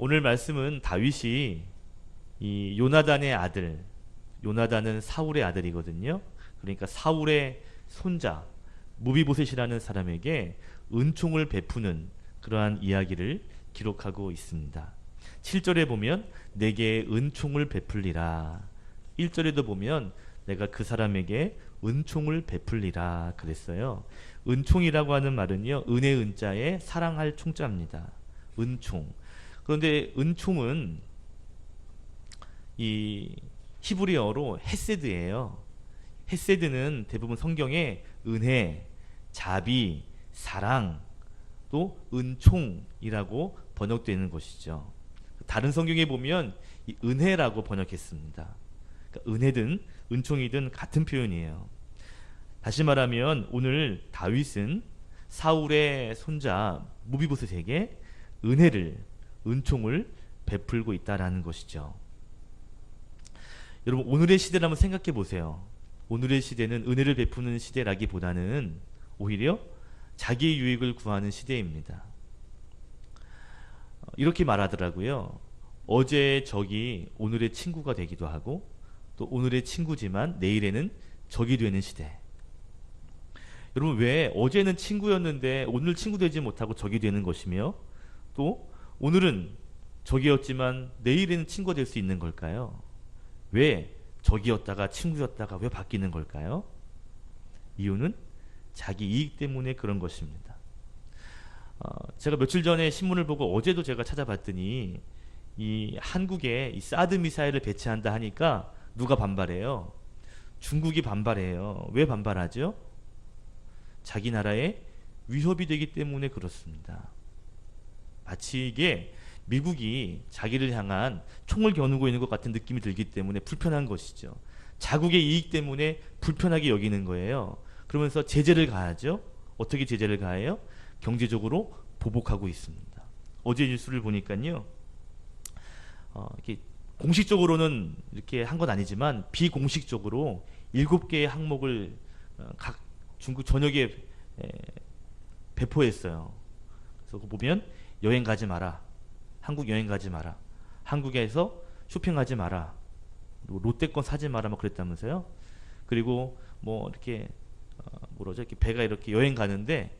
오늘 말씀은 다윗이 이 요나단의 아들, 요나단은 사울의 아들이거든요. 그러니까 사울의 손자 무비보셋이라는 사람에게 은총을 베푸는 그러한 이야기를 기록하고 있습니다. 7절에 보면 내게 은총을 베풀리라. 1절에도 보면 내가 그 사람에게 은총을 베풀리라 그랬어요. 은총이라고 하는 말은요. 은혜 은자에 사랑할 총자입니다. 은총. 그런데 은총은 이 히브리어로 헤세드예요. 헤세드는 대부분 성경에 은혜, 자비, 사랑, 또 은총이라고 번역되는 것이죠. 다른 성경에 보면 이 은혜라고 번역했습니다. 그러니까 은혜든 은총이든 같은 표현이에요. 다시 말하면 오늘 다윗은 사울의 손자 무비보셋에게 은혜를 은총을 베풀고 있다라는 것이죠. 여러분 오늘의 시대를 한번 생각해 보세요. 오늘의 시대는 은혜를 베푸는 시대라기보다는 오히려 자기의 유익을 구하는 시대입니다. 어, 이렇게 말하더라고요. 어제의 적이 오늘의 친구가 되기도 하고 또 오늘의 친구지만 내일에는 적이 되는 시대. 여러분 왜 어제는 친구였는데 오늘 친구 되지 못하고 적이 되는 것이며 또 오늘은 적이었지만 내일에는 친구가 될 수 있는 걸까요? 왜 적이었다가 친구였다가 왜 바뀌는 걸까요? 이유는 자기 이익 때문에 그런 것입니다. 어, 제가 며칠 전에 신문을 보고 어제도 제가 찾아봤더니 이 한국에 이 사드 미사일을 배치한다 하니까 누가 반발해요? 중국이 반발해요. 왜 반발하죠? 자기 나라에 위협이 되기 때문에 그렇습니다. 마치 이게 미국이 자기를 향한 총을 겨누고 있는 것 같은 느낌이 들기 때문에 불편한 것이죠. 자국의 이익 때문에 불편하게 여기는 거예요. 그러면서 제재를 가하죠. 어떻게 제재를 가해요? 경제적으로 보복하고 있습니다. 어제 뉴스를 보니까요. 어, 이렇게 공식적으로는 이렇게 한 건 아니지만 비공식적으로 일곱 개의 항목을 어, 각 중국 전역에 에, 배포했어요. 그래서 보면 여행 가지 마라. 한국 여행 가지 마라. 한국에서 쇼핑하지 마라. 그리고 롯데권 사지 마라 막 그랬다면서요. 그리고 뭐 이렇게 어, 뭐라죠? 이렇게 배가 이렇게 여행 가는데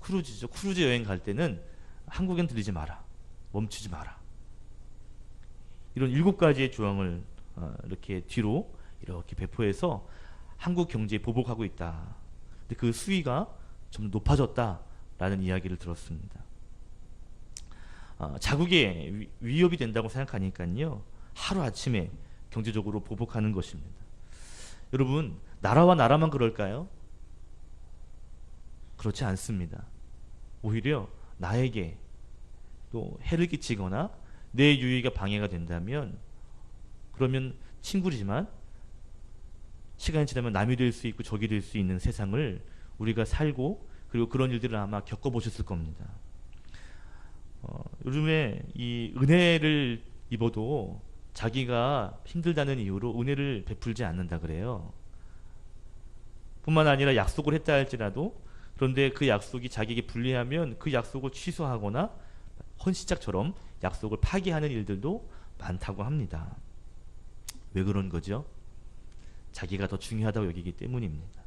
크루즈죠. 크루즈 여행 갈 때는 한국엔 들리지 마라. 멈추지 마라. 이런 일곱 가지의 조항을 어, 이렇게 뒤로 이렇게 배포해서 한국 경제에 보복하고 있다. 근데 그 수위가 좀 높아졌다라는 이야기를 들었습니다. 어, 자국에 위- 위협이 된다고 생각하니까요 하루 아침에 경제적으로 보복하는 것입니다. 여러분 나라와 나라만 그럴까요? 그렇지 않습니다. 오히려 나에게 또 해를 끼치거나 내 유익에 방해가 된다면 그러면 친구지만 시간이 지나면 남이 될 수 있고 적이 될 수 있는 세상을 우리가 살고 그리고 그런 일들을 아마 겪어보셨을 겁니다. 어, 요즘에 이 은혜를 입어도 자기가 힘들다는 이유로 은혜를 베풀지 않는다 그래요. 뿐만 아니라 약속을 했다 할지라도 그런데 그 약속이 자기에게 불리하면 그 약속을 취소하거나 헌시짝처럼 약속을 파기하는 일들도 많다고 합니다. 왜 그런 거죠? 자기가 더 중요하다고 여기기 때문입니다.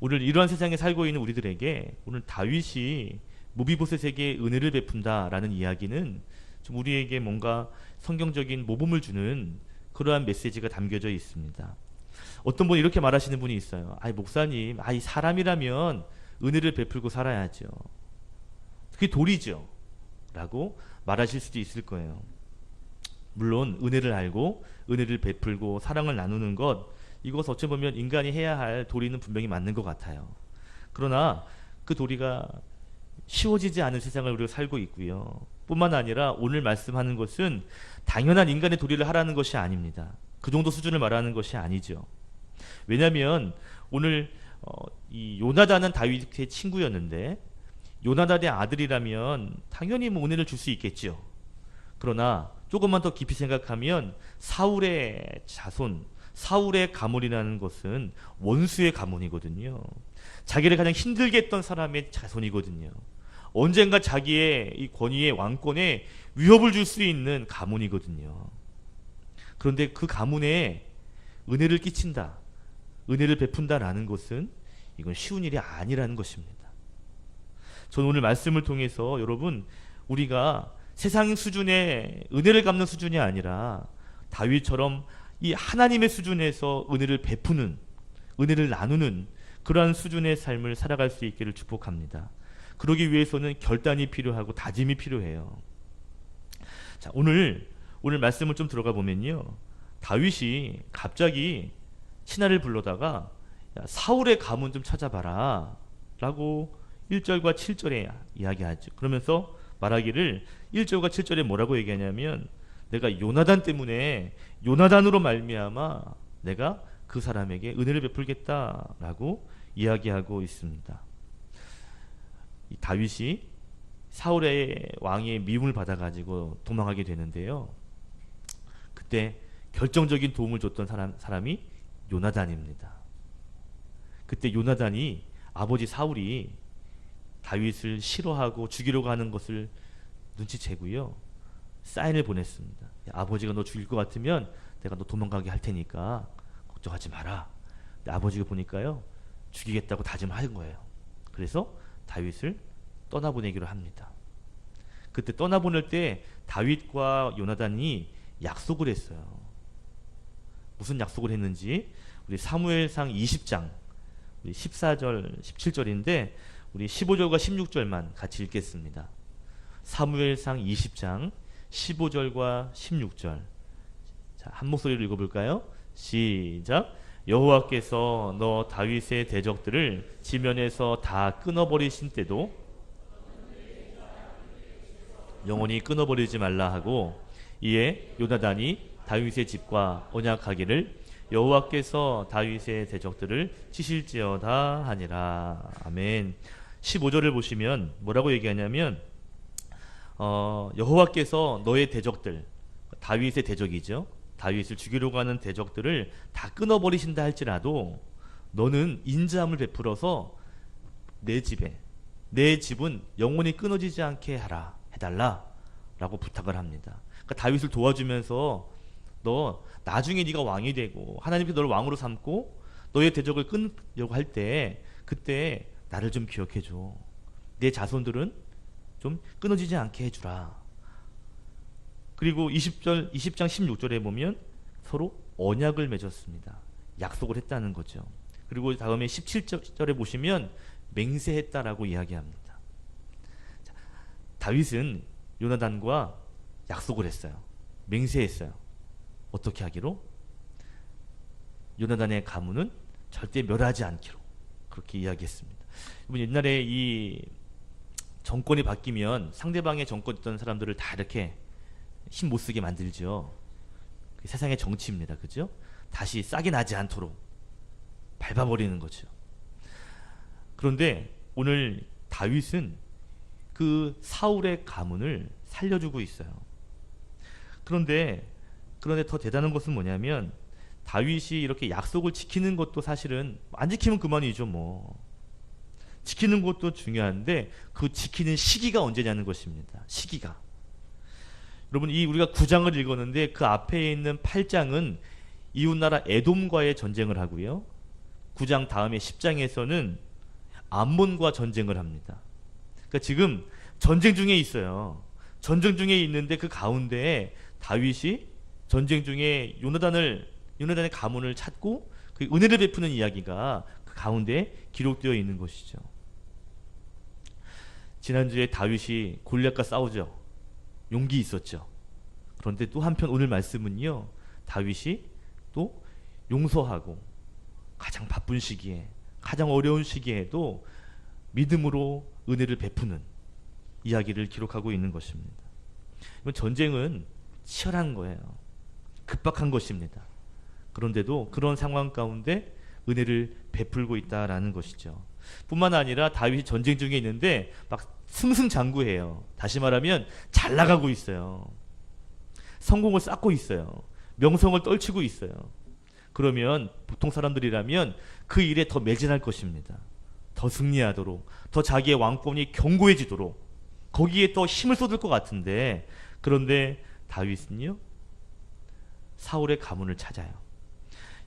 오늘 이러한 세상에 살고 있는 우리들에게 오늘 다윗이 무비보셋에게 은혜를 베푼다라는 이야기는 좀 우리에게 뭔가 성경적인 모범을 주는 그러한 메시지가 담겨져 있습니다. 어떤 분이 이렇게 말하시는 분이 있어요. 아이 목사님, 아이 사람이라면 은혜를 베풀고 살아야죠. 그게 도리죠. 라고 말하실 수도 있을 거예요. 물론 은혜를 알고 은혜를 베풀고 사랑을 나누는 것 이것 어찌 보면 인간이 해야 할 도리는 분명히 맞는 것 같아요. 그러나 그 도리가 쉬워지지 않은 세상을 우리가 살고 있고요. 뿐만 아니라 오늘 말씀하는 것은 당연한 인간의 도리를 하라는 것이 아닙니다. 그 정도 수준을 말하는 것이 아니죠. 왜냐하면 오늘 어, 이 요나단은 다윗의 친구였는데 요나단의 아들이라면 당연히 뭐 은혜를 줄 수 있겠죠. 그러나 조금만 더 깊이 생각하면 사울의 자손, 사울의 가문이라는 것은 원수의 가문이거든요. 자기를 가장 힘들게 했던 사람의 자손이거든요. 언젠가 자기의 이 권위의 왕권에 위협을 줄 수 있는 가문이거든요. 그런데 그 가문에 은혜를 끼친다, 은혜를 베푼다라는 것은 이건 쉬운 일이 아니라는 것입니다. 저는 오늘 말씀을 통해서 여러분 우리가 세상 수준의 은혜를 갚는 수준이 아니라 다윗처럼 이 하나님의 수준에서 은혜를 베푸는 은혜를 나누는 그러한 수준의 삶을 살아갈 수 있기를 축복합니다. 그러기 위해서는 결단이 필요하고 다짐이 필요해요. 자, 오늘 오늘 말씀을 좀 들어가 보면요. 다윗이 갑자기 신하를 불러다가 야, 사울의 가문 좀 찾아봐라. 라고 1절과 7절에 이야기하죠. 그러면서 말하기를 1절과 7절에 뭐라고 얘기하냐면 내가 요나단 때문에 요나단으로 말미암아 내가 그 사람에게 은혜를 베풀겠다라고 이야기하고 있습니다. 이 다윗이 사울의 왕의 미움을 받아가지고 도망하게 되는데요. 그때 결정적인 도움을 줬던 사람, 사람이 요나단입니다. 그때 요나단이 아버지 사울이 다윗을 싫어하고 죽이려고 하는 것을 눈치채고요. 사인을 보냈습니다. 야, 아버지가 너 죽일 것 같으면 내가 너 도망가게 할 테니까 걱정하지 마라. 근데 아버지가 보니까요. 죽이겠다고 다짐하는 거예요. 그래서 다윗을 떠나보내기로 합니다. 그때 떠나보낼 때 다윗과 요나단이 약속을 했어요. 무슨 약속을 했는지 우리 사무엘상 20장 우리 14절 17절인데 우리 15절과 16절만 같이 읽겠습니다. 사무엘상 20장 15절과 16절. 자, 한 목소리로 읽어 볼까요? 시작. 여호와께서 너 다윗의 대적들을 지면에서 다 끊어 버리신 때도 영원히 끊어 버리지 말라 하고 이에 요나단이 다윗의 집과 언약하기를 여호와께서 다윗의 대적들을 치실지어다 하니라. 아멘. 15절을 보시면 뭐라고 얘기하냐면 어, 여호와께서 너의 대적들 다윗의 대적이죠. 다윗을 죽이려고 하는 대적들을 다 끊어 버리신다 할지라도 너는 인자함을 베풀어서 내 집에 내 집은 영원히 끊어지지 않게 하라 해달라 라고 부탁을 합니다. 그러니까 다윗을 도와주면서 너 나중에 네가 왕이 되고 하나님께 너를 왕으로 삼고 너의 대적을 끊으려고 할 때 그때 나를 좀 기억해 줘. 내 자손들은 좀 끊어지지 않게 해주라. 그리고 20절, 20장 16절에 보면 서로 언약을 맺었습니다. 약속을 했다는 거죠. 그리고 다음에 17절에 보시면 맹세했다라고 이야기합니다. 자, 다윗은 요나단과 약속을 했어요. 맹세했어요. 어떻게 하기로? 요나단의 가문은 절대 멸하지 않기로 그렇게 이야기했습니다. 옛날에 이 정권이 바뀌면 상대방의 정권 있던 사람들을 다 이렇게 힘 못 쓰게 만들죠. 세상의 정치입니다. 그죠? 다시 싹이 나지 않도록 밟아버리는 거죠. 그런데 오늘 다윗은 그 사울의 가문을 살려주고 있어요. 그런데 그런데 더 대단한 것은 뭐냐면 다윗이 이렇게 약속을 지키는 것도 사실은 안 지키면 그만이죠 뭐. 지키는 것도 중요한데 그 지키는 시기가 언제냐는 것입니다. 시기가. 여러분 이 우리가 9장을 읽었는데 그 앞에 있는 8장은 이웃나라 에돔과의 전쟁을 하고요. 9장 다음에 10장에서는 암몬과 전쟁을 합니다. 그러니까 지금 전쟁 중에 있어요. 전쟁 중에 있는데 그 가운데에 다윗이 전쟁 중에 요나단을 요나단의 가문을 찾고 그 은혜를 베푸는 이야기가 그 가운데 기록되어 있는 것이죠. 지난주에 다윗이 골리앗과 싸우죠. 용기 있었죠. 그런데 또 한편 오늘 말씀은요. 다윗이 또 용서하고 가장 바쁜 시기에 가장 어려운 시기에도 믿음으로 은혜를 베푸는 이야기를 기록하고 있는 것입니다. 전쟁은 치열한 거예요. 급박한 것입니다. 그런데도 그런 상황 가운데 은혜를 베풀고 있다라는 것이죠. 뿐만 아니라 다윗이 전쟁 중에 있는데 막 승승장구해요. 다시 말하면 잘 나가고 있어요. 성공을 쌓고 있어요. 명성을 떨치고 있어요. 그러면 보통 사람들이라면 그 일에 더 매진할 것입니다. 더 승리하도록, 더 자기의 왕권이 견고해지도록 거기에 또 힘을 쏟을 것 같은데 그런데 다윗은요 사울의 가문을 찾아요.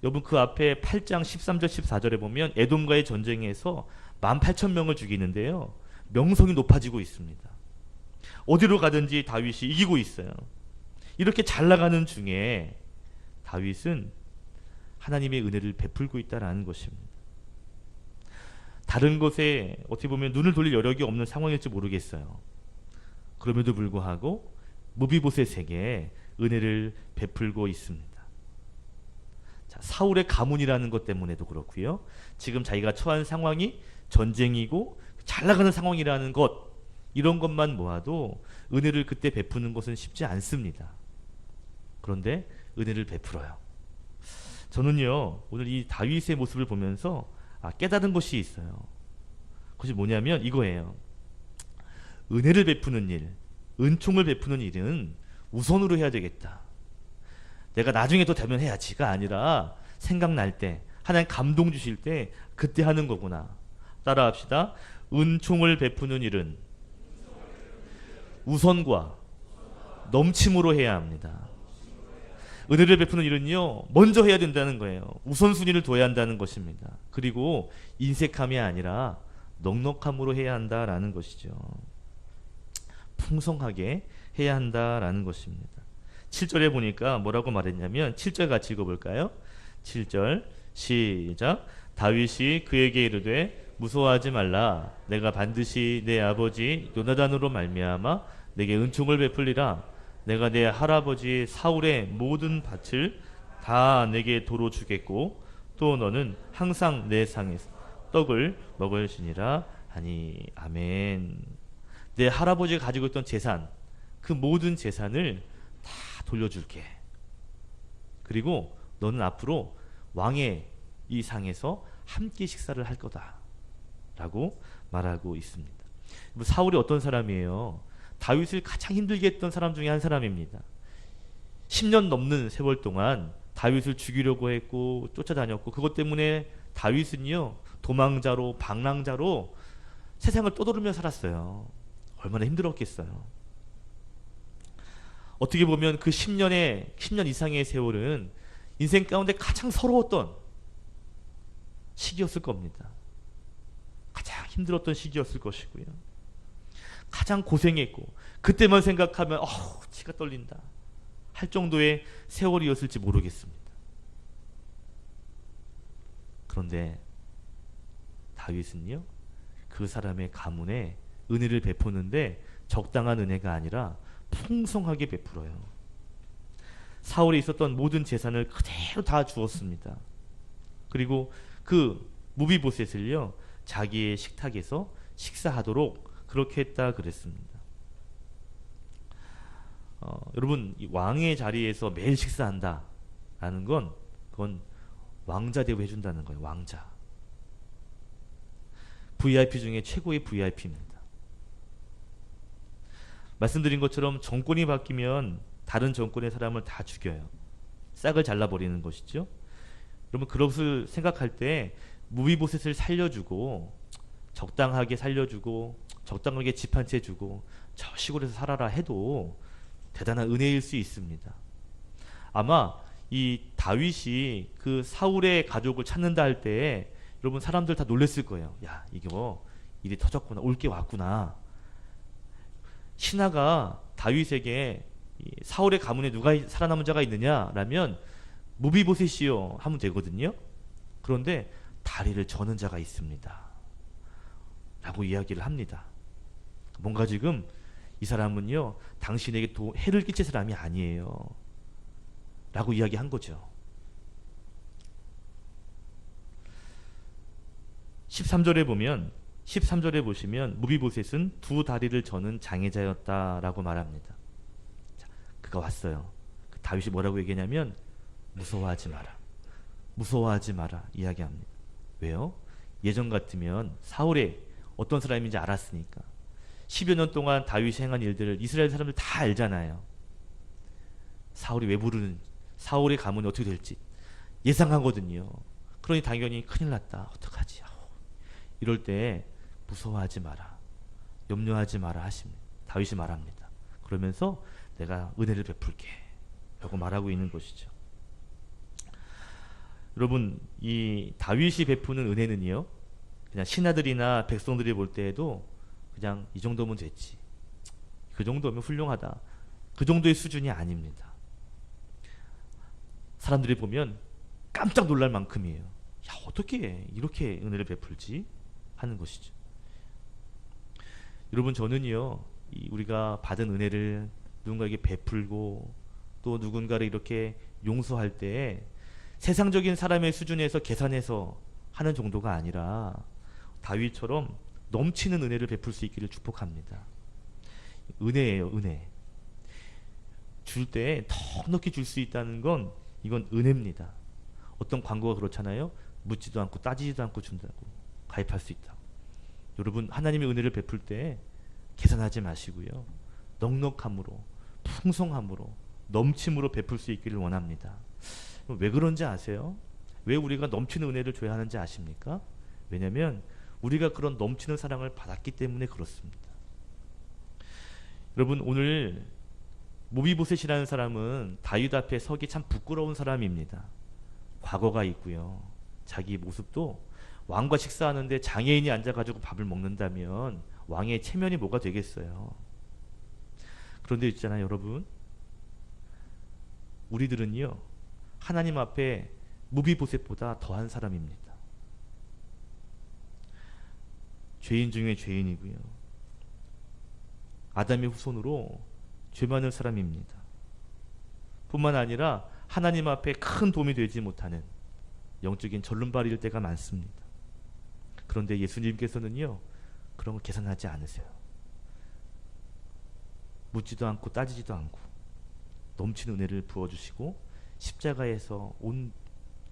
여러분 그 앞에 8장 13절 14절에 보면 에돔과의 전쟁에서 18,000명을 죽이는데요. 명성이 높아지고 있습니다. 어디로 가든지 다윗이 이기고 있어요. 이렇게 잘 나가는 중에 다윗은 하나님의 은혜를 베풀고 있다라는 것입니다. 다른 것에 어떻게 보면 눈을 돌릴 여력이 없는 상황일지 모르겠어요. 그럼에도 불구하고 무비보셋에게 은혜를 베풀고 있습니다. 자, 사울의 가문이라는 것 때문에도 그렇고요. 지금 자기가 처한 상황이 전쟁이고 잘 나가는 상황이라는 것 이런 것만 모아도 은혜를 그때 베푸는 것은 쉽지 않습니다. 그런데 은혜를 베풀어요. 저는요 오늘 이 다윗의 모습을 보면서 아, 깨달은 것이 있어요. 그것이 뭐냐면 이거예요. 은혜를 베푸는 일, 은총을 베푸는 일은 우선으로 해야 되겠다. 내가 나중에 또 되면 해야지가 아니라 생각날 때 하나님 감동 주실 때 그때 하는 거구나. 따라합시다. 은총을 베푸는 일은 우선과 넘침으로 해야 합니다. 은혜를 베푸는 일은요, 먼저 해야 된다는 거예요. 우선순위를 둬야 한다는 것입니다. 그리고 인색함이 아니라 넉넉함으로 해야 한다라는 것이죠. 풍성하게 해야 한다라는 것입니다. 7절에 보니까 뭐라고 말했냐면 7절 같이 읽어볼까요? 7절 시작 다윗이 그에게 이르되 무서워하지 말라 내가 반드시 내 아버지 요나단으로 말미암아 내게 은총을 베풀리라 내가 내 할아버지 사울의 모든 밭을 다 내게 도로 주겠고 또 너는 항상 내 상에서 떡을 먹을지니라 하니 아멘 내 할아버지가 가지고 있던 재산 그 모든 재산을 다 돌려줄게. 그리고 너는 앞으로 왕의 이 상에서 함께 식사를 할 거다. 라고 말하고 있습니다. 뭐 사울이 어떤 사람이에요? 다윗을 가장 힘들게 했던 사람 중에 한 사람입니다. 10년 넘는 세월 동안 다윗을 죽이려고 했고 쫓아다녔고 그것 때문에 다윗은요 도망자로 방랑자로 세상을 떠돌으며 살았어요. 얼마나 힘들었겠어요. 어떻게 보면 그 10년의 10년 이상의 세월은 인생 가운데 가장 서러웠던 시기였을 겁니다. 힘들었던 시기였을 것이고요. 가장 고생했고 그때만 생각하면 어우 치가 떨린다 할 정도의 세월이었을지 모르겠습니다. 그런데 다윗은요 그 사람의 가문에 은혜를 베푸는데 적당한 은혜가 아니라 풍성하게 베풀어요. 사울에 있었던 모든 재산을 그대로 다 주었습니다. 그리고 그 무비보셋을요 자기의 식탁에서 식사하도록 그렇게 했다 그랬습니다. 어, 여러분 이 왕의 자리에서 매일 식사한다라는 건 그건 왕자 대우 해준다는 거예요. 왕자. VIP 중에 최고의 VIP입니다. 말씀드린 것처럼 정권이 바뀌면 다른 정권의 사람을 다 죽여요. 싹을 잘라버리는 것이죠. 여러분 그것을 생각할 때 무비보셋을 살려주고 적당하게 살려주고 적당하게 집 한 채 주고 저 시골에서 살아라 해도 대단한 은혜일 수 있습니다. 아마 이 다윗이 그 사울의 가족을 찾는다 할때 여러분 사람들 다 놀랬을 거예요. 야 이거 일이 터졌구나 올 게 왔구나. 신하가 다윗에게 이 사울의 가문에 누가 살아남은 자가 있느냐라면 무비보셋이요 하면 되거든요. 그런데 다리를 저는 자가 있습니다. 라고 이야기를 합니다. 뭔가 지금 이 사람은요 당신에게 도, 해를 끼칠 사람이 아니에요. 라고 이야기한 거죠. 13절에 보면 13절에 보시면 무비보셋은 두 다리를 저는 장애자였다라고 말합니다. 자, 그가 왔어요. 그 다윗이 뭐라고 얘기냐면 무서워하지 마라. 무서워하지 마라 이야기합니다. 왜요? 예전 같으면 사울의 어떤 사람인지 알았으니까 10여 년 동안 다윗이 행한 일들을 이스라엘 사람들 다 알잖아요. 사울이 왜 부르는 사울의 가문이 어떻게 될지 예상하거든요. 그러니 당연히 큰일 났다. 어떡하지? 이럴 때 무서워하지 마라. 염려하지 마라 하십니다. 다윗이 말합니다. 그러면서 내가 은혜를 베풀게 라고 말하고 있는 것이죠. 여러분 이 다윗이 베푸는 은혜는요? 그냥 신하들이나 백성들이 볼 때에도 그냥 이 정도면 됐지. 그 정도면 훌륭하다. 그 정도의 수준이 아닙니다. 사람들이 보면 깜짝 놀랄 만큼이에요. 야 어떻게 이렇게 은혜를 베풀지? 하는 것이죠. 여러분 저는요 이 우리가 받은 은혜를 누군가에게 베풀고 또 누군가를 이렇게 용서할 때에 세상적인 사람의 수준에서 계산해서 하는 정도가 아니라 다윗처럼 넘치는 은혜를 베풀 수 있기를 축복합니다. 은혜예요, 은혜. 줄 때 넉넉히 줄 수 있다는 건 이건 은혜입니다. 어떤 광고가 그렇잖아요. 묻지도 않고 따지지도 않고 준다고 가입할 수 있다. 여러분 하나님의 은혜를 베풀 때 계산하지 마시고요. 넉넉함으로 풍성함으로 넘침으로 베풀 수 있기를 원합니다. 왜 그런지 아세요? 왜 우리가 넘치는 은혜를 줘야 하는지 아십니까? 왜냐하면 우리가 그런 넘치는 사랑을 받았기 때문에 그렇습니다. 여러분 오늘 모비보셋이라는 사람은 다윗 앞에 서기 참 부끄러운 사람입니다. 과거가 있고요. 자기 모습도 왕과 식사하는데 장애인이 앉아가지고 밥을 먹는다면 왕의 체면이 뭐가 되겠어요. 그런데 있잖아요, 여러분. 우리들은요, 하나님 앞에 무비보셋보다 더한 사람입니다. 죄인 중에 죄인이고요. 아담의 후손으로 죄 많은 사람입니다. 뿐만 아니라 하나님 앞에 큰 도움이 되지 못하는 영적인 절름발이일 때가 많습니다. 그런데 예수님께서는요, 그런 걸 계산하지 않으세요. 묻지도 않고 따지지도 않고 넘치는 은혜를 부어주시고 십자가에서 온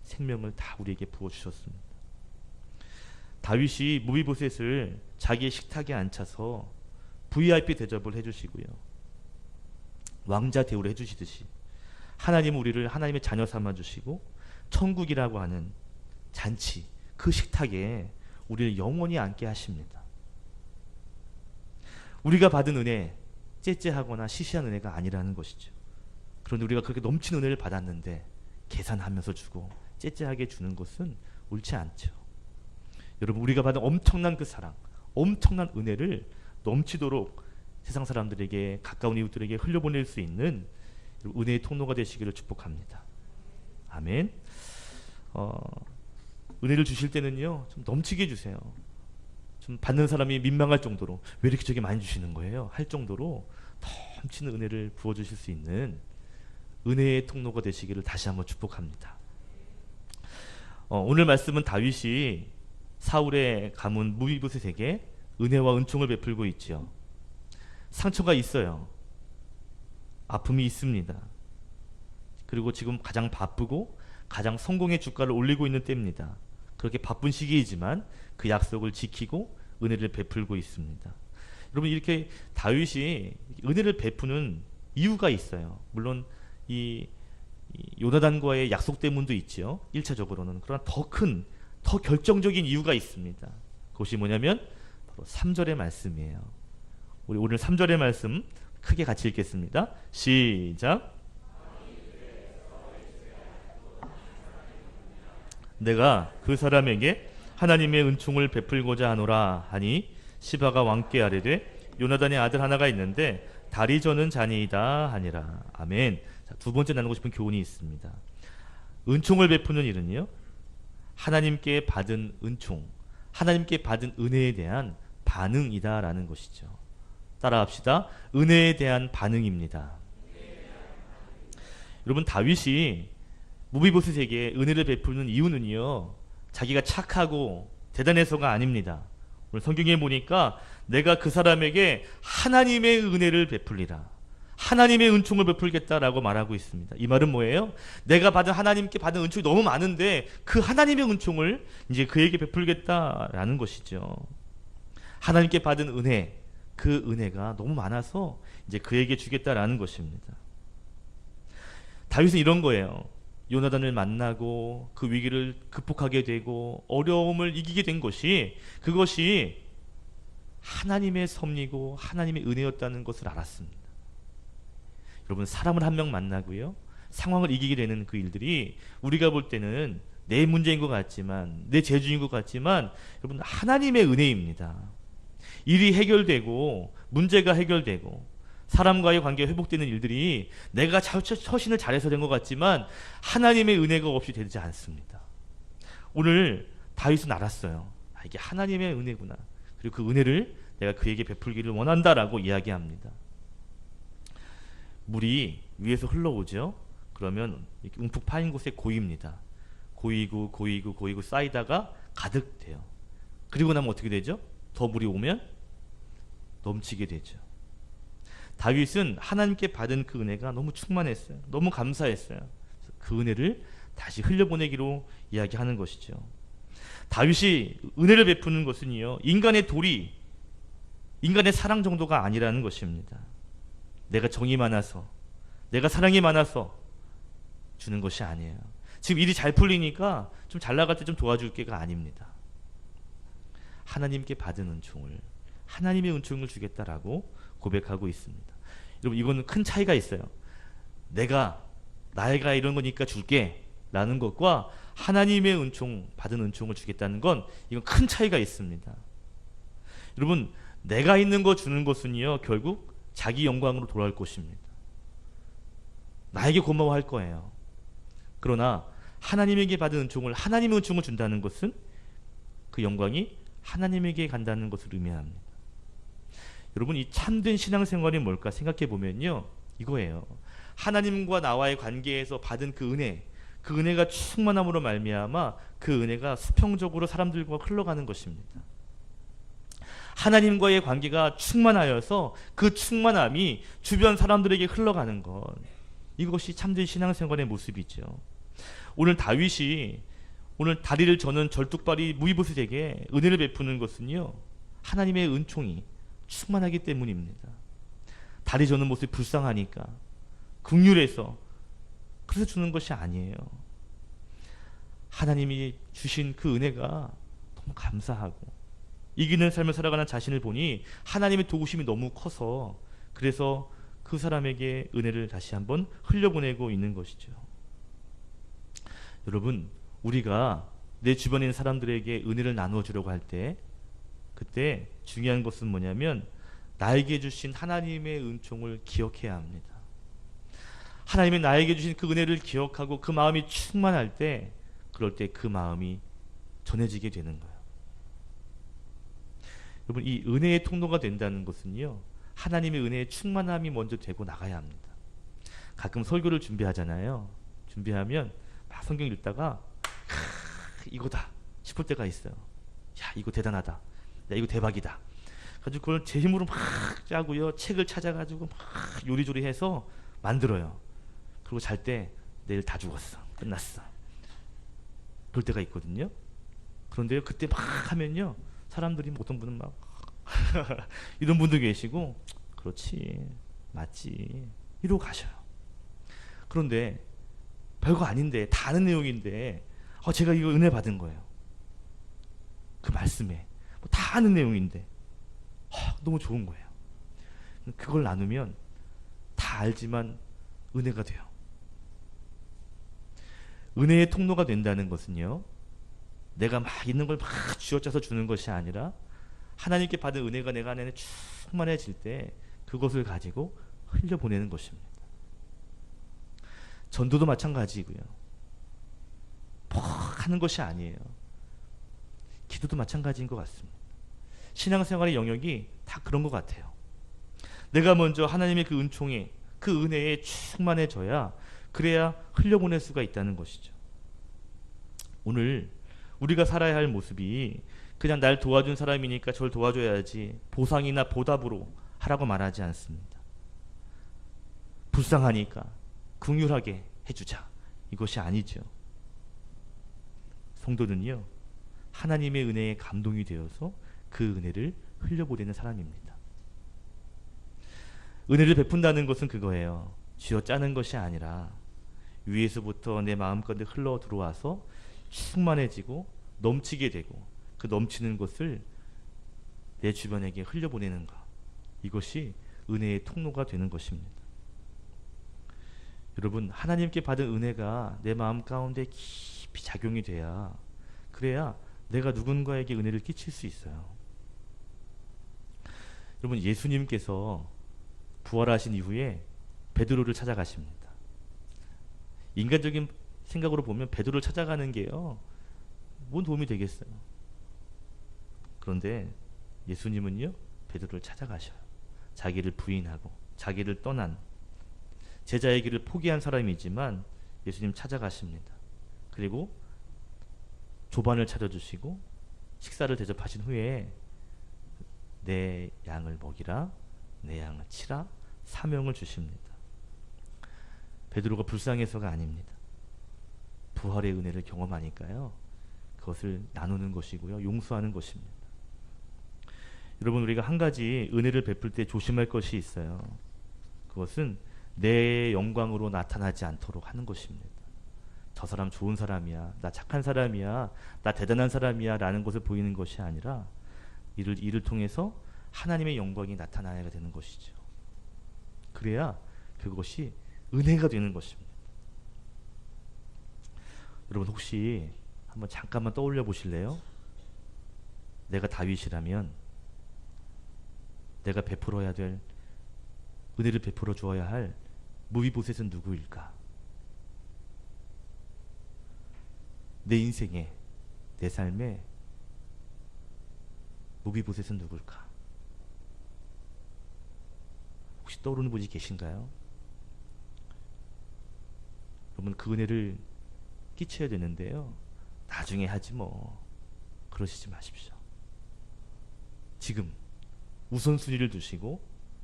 생명을 다 우리에게 부어주셨습니다. 다윗이 무비보셋을 자기의 식탁에 앉혀서 VIP 대접을 해주시고요. 왕자 대우를 해주시듯이 하나님은 우리를 하나님의 자녀 삼아주시고 천국이라고 하는 잔치 그 식탁에 우리를 영원히 앉게 하십니다. 우리가 받은 은혜 째째하거나 시시한 은혜가 아니라는 것이죠. 그런데 우리가 그렇게 넘치는 은혜를 받았는데 계산하면서 주고 째째하게 주는 것은 옳지 않죠. 여러분 우리가 받은 엄청난 그 사랑, 엄청난 은혜를 넘치도록 세상 사람들에게 가까운 이웃들에게 흘려보낼 수 있는 은혜의 통로가 되시기를 축복합니다. 아멘. 어, 은혜를 주실 때는요 좀 넘치게 주세요. 좀 받는 사람이 민망할 정도로 왜 이렇게 저게 많이 주시는 거예요? 할 정도로 넘치는 은혜를 부어 주실 수 있는 은혜의 통로가 되시기를 다시 한번 축복합니다. 어, 오늘 말씀은 다윗이 사울의 가문 무비보셋에게 은혜와 은총을 베풀고 있지요. 상처가 있어요. 아픔이 있습니다. 그리고 지금 가장 바쁘고 가장 성공의 주가를 올리고 있는 때입니다. 그렇게 바쁜 시기이지만 그 약속을 지키고 은혜를 베풀고 있습니다. 여러분 이렇게 다윗이 은혜를 베푸는 이유가 있어요. 물론 이, 이 요나단과의 약속 때문도 있지요. 1차적으로는 그러나 더 큰, 더 결정적인 이유가 있습니다. 그것이 뭐냐면 바로 3절의 말씀이에요. 우리 오늘 3절의 말씀 크게 같이 읽겠습니다. 시작. 내가 그 사람에게 하나님의 은총을 베풀고자 하노라 하니 시바가 왕께 아뢰되 요나단의 아들 하나가 있는데 다리 저는 자니이다 하니라. 아멘. 자, 두 번째 나누고 싶은 교훈이 있습니다. 은총을 베푸는 일은요. 하나님께 받은 은총, 하나님께 받은 은혜에 대한 반응이다라는 것이죠. 따라합시다. 은혜에 대한 반응입니다. 여러분 다윗이 무비보스에게 은혜를 베푸는 이유는요. 자기가 착하고 대단해서가 아닙니다. 오늘 성경에 보니까 내가 그 사람에게 하나님의 은혜를 베풀리라. 하나님의 은총을 베풀겠다라고 말하고 있습니다. 이 말은 뭐예요? 내가 받은 하나님께 받은 은총이 너무 많은데 그 하나님의 은총을 이제 그에게 베풀겠다라는 것이죠. 하나님께 받은 은혜, 그 은혜가 너무 많아서 이제 그에게 주겠다라는 것입니다. 다윗은 이런 거예요. 요나단을 만나고 그 위기를 극복하게 되고 어려움을 이기게 된 것이 그것이 하나님의 섭리고 하나님의 은혜였다는 것을 알았습니다. 여러분 사람을 한 명 만나고요. 상황을 이기게 되는 그 일들이 우리가 볼 때는 내 문제인 것 같지만 내 재주인 것 같지만 여러분 하나님의 은혜입니다. 일이 해결되고 문제가 해결되고 사람과의 관계가 회복되는 일들이 내가 처신을 잘해서 된 것 같지만 하나님의 은혜가 없이 되지 않습니다. 오늘 다윗은 알았어요. 아, 이게 하나님의 은혜구나. 그리고 그 은혜를 내가 그에게 베풀기를 원한다라고 이야기합니다. 물이 위에서 흘러오죠. 그러면 움푹 파인 곳에 고입니다. 고이고 고이고 고이고 쌓이다가 가득 돼요. 그리고 나면 어떻게 되죠? 더 물이 오면 넘치게 되죠. 다윗은 하나님께 받은 그 은혜가 너무 충만했어요. 너무 감사했어요. 그 은혜를 다시 흘려보내기로 이야기하는 것이죠. 다윗이 은혜를 베푸는 것은요, 인간의 도리, 인간의 사랑 정도가 아니라는 것입니다. 내가 정이 많아서, 내가 사랑이 많아서 주는 것이 아니에요. 지금 일이 잘 풀리니까 좀 잘 나갈 때 좀 도와줄 게가 아닙니다. 하나님께 받은 은총을 하나님의 은총을 주겠다라고 고백하고 있습니다. 여러분 이거는 큰 차이가 있어요. 내가 나이가 이런 거니까 줄게 라는 것과 하나님의 은총 받은 은총을 주겠다는 건 이건 큰 차이가 있습니다. 여러분 내가 있는 거 주는 것은요 결국 자기 영광으로 돌아올 것입니다. 나에게 고마워할 거예요. 그러나 하나님에게 받은 은총을 하나님의 은총을 준다는 것은 그 영광이 하나님에게 간다는 것을 의미합니다. 여러분 이 참된 신앙생활이 뭘까 생각해 보면요 이거예요. 하나님과 나와의 관계에서 받은 그 은혜, 그 은혜가 충만함으로 말미암아 그 은혜가 수평적으로 사람들과 흘러가는 것입니다. 하나님과의 관계가 충만하여서 그 충만함이 주변 사람들에게 흘러가는 것. 이것이 참된 신앙생활의 모습이죠. 오늘 다윗이 오늘 다리를 저는 절뚝발이 무이붓에게 은혜를 베푸는 것은요 하나님의 은총이 충만하기 때문입니다. 다리 저는 모습이 불쌍하니까 극률해서 그래서 주는 것이 아니에요. 하나님이 주신 그 은혜가 너무 감사하고 이기는 삶을 살아가는 자신을 보니 하나님의 도우심이 너무 커서 그래서 그 사람에게 은혜를 다시 한번 흘려보내고 있는 것이죠. 여러분, 우리가 내 주변에 있는 사람들에게 은혜를 나누어 주려고 할 때 그때 중요한 것은 뭐냐면 나에게 주신 하나님의 은총을 기억해야 합니다. 하나님이 나에게 주신 그 은혜를 기억하고 그 마음이 충만할 때 그럴 때 그 마음이 전해지게 되는 거예요. 여러분 이 은혜의 통로가 된다는 것은요. 하나님의 은혜의 충만함이 먼저 되고 나가야 합니다. 가끔 설교를 준비하잖아요. 준비하면 막 성경 읽다가 크, 이거다 싶을 때가 있어요. 야 이거 대단하다. 야 이거 대박이다. 가지고 그걸 제 힘으로 막 짜고요. 책을 찾아가지고 막 요리조리 해서 만들어요. 그리고 잘 때 내일 다 죽었어. 끝났어. 그럴 때가 있거든요. 그런데요 그때 막 하면요 사람들이 뭐 어떤 분은 막 이런 분도 계시고 그렇지 맞지 이러고 가셔요. 그런데 별거 아닌데 다 아는 내용인데 어, 제가 이거 은혜 받은 거예요. 그 말씀에 뭐 다 아는 내용인데 어, 너무 좋은 거예요. 그걸 나누면 다 알지만 은혜가 돼요. 은혜의 통로가 된다는 것은요. 내가 막 있는 걸 막 쥐어짜서 주는 것이 아니라 하나님께 받은 은혜가 내가 안에 충만해질 때 그것을 가지고 흘려보내는 것입니다. 전도도 마찬가지고요. 퍽 하는 것이 아니에요. 기도도 마찬가지인 것 같습니다. 신앙생활의 영역이 다 그런 것 같아요. 내가 먼저 하나님의 그 은총에 그 은혜에 충만해져야 그래야 흘려보낼 수가 있다는 것이죠. 오늘 우리가 살아야 할 모습이 그냥 날 도와준 사람이니까 저를 도와줘야지 보상이나 보답으로 하라고 말하지 않습니다. 불쌍하니까 긍휼하게 해주자 이것이 아니죠. 성도는요 하나님의 은혜에 감동이 되어서 그 은혜를 흘려보내는 사람입니다. 은혜를 베푼다는 것은 그거예요. 쥐어 짜는 것이 아니라 위에서부터 내 마음가운데 흘러 들어와서 충만해지고 넘치게 되고 그 넘치는 것을 내 주변에게 흘려보내는 것. 이것이 은혜의 통로가 되는 것입니다. 여러분, 하나님께 받은 은혜가 내 마음 가운데 깊이 작용이 돼야, 그래야 내가 누군가에게 은혜를 끼칠 수 있어요. 여러분, 예수님께서 부활하신 이후에 베드로를 찾아가십니다. 인간적인 생각으로 보면 베드로를 찾아가는 게요, 뭔 도움이 되겠어요. 그런데 예수님은요, 베드로를 찾아가셔요. 자기를 부인하고 자기를 떠난 제자의 길을 포기한 사람이지만 예수님 찾아가십니다. 그리고 조반을 차려주시고 식사를 대접하신 후에 내 양을 먹이라 내 양을 치라 사명을 주십니다. 베드로가 불쌍해서가 아닙니다. 부활의 은혜를 경험하니까요. 그것을 나누는 것이고요. 용서하는 것입니다. 여러분 우리가 한 가지 은혜를 베풀 때 조심할 것이 있어요. 그것은 내 영광으로 나타나지 않도록 하는 것입니다. 저 사람 좋은 사람이야. 나 착한 사람이야. 나 대단한 사람이야. 라는 것을 보이는 것이 아니라 이를, 이를 통해서 하나님의 영광이 나타나야 되는 것이죠. 그래야 그것이 은혜가 되는 것입니다. 여러분 혹시 한번 잠깐만 떠올려 보실래요? 내가 다윗이라면 내가 베풀어야 될 은혜를 베풀어 주어야 할 무비보셋은 누구일까? 내 인생에 내 삶에 무비보셋은 누굴까? 혹시 떠오르는 분이 계신가요? 여러분 그 은혜를 끼쳐야 되는데요. 나중에 하지 뭐 그러시지 마십시오. 지금 우선순위를 두시고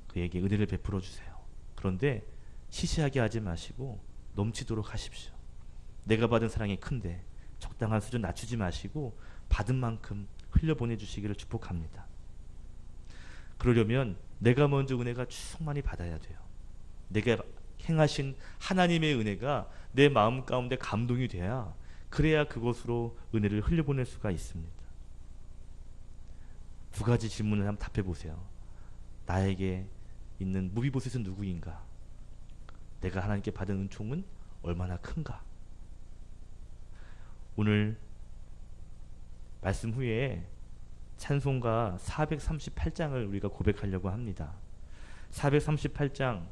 그에게 은혜를 베풀어 주세요. 그런데 시시하게 하지 마시고 넘치도록 하십시오. 내가 받은 사랑이 큰데 적당한 수준 낮추지 마시고 받은 만큼 흘려보내 주시기를 축복합니다. 그러려면 내가 먼저 은혜가 충만히 받아야 돼요. 내가 행하신 하나님의 은혜가 내 마음 가운데 감동이 돼야 그래야 그것으로 은혜를 흘려보낼 수가 있습니다. 두 가지 질문을 한번 답해 보세요. 나에게 있는 무비보셋은 누구인가? 내가 하나님께 받은 은총은 얼마나 큰가? 오늘 말씀 후에 찬송가 438장을 우리가 고백하려고 합니다. 438장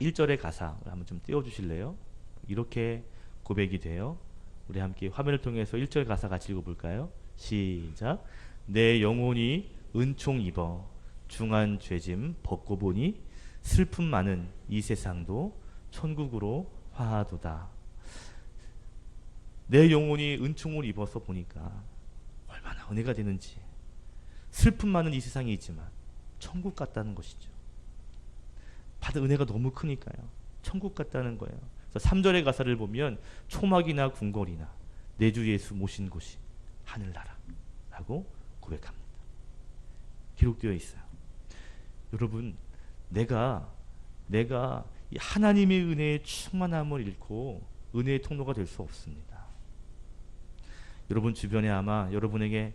1절의 가사를 한번 좀 띄워 주실래요? 이렇게 고백이 돼요. 우리 함께 화면을 통해서 1절 가사 같이 읽어 볼까요? 시작. 내 영혼이 은총 입어 중한 죄짐 벗고 보니 슬픔 많은 이 세상도 천국으로 화하도다. 내 영혼이 은총을 입어서 보니까 얼마나 은혜가 되는지 슬픔 많은 이 세상이 있지만 천국 같다는 것이죠. 받은 은혜가 너무 크니까요. 천국 같다는 거예요. 그래서 3절의 가사를 보면 초막이나 궁궐이나 내 주 예수 모신 곳이 하늘나라라고 고백합니다. 기록되어 있어요. 여러분, 내가 내가 이 하나님의 은혜의 충만함을 잃고 은혜의 통로가 될 수 없습니다. 여러분 주변에 아마 여러분에게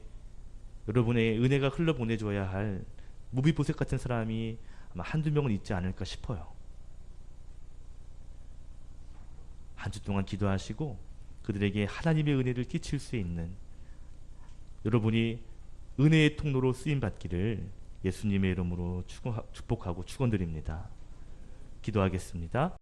여러분의 은혜가 흘러 보내줘야 할 무비보색 같은 사람이 아마 한두 명은 있지 않을까 싶어요. 한 주 동안 기도하시고 그들에게 하나님의 은혜를 끼칠 수 있는 여러분이 은혜의 통로로 쓰임 받기를 예수님의 이름으로 축복하고 축원드립니다. 기도하겠습니다.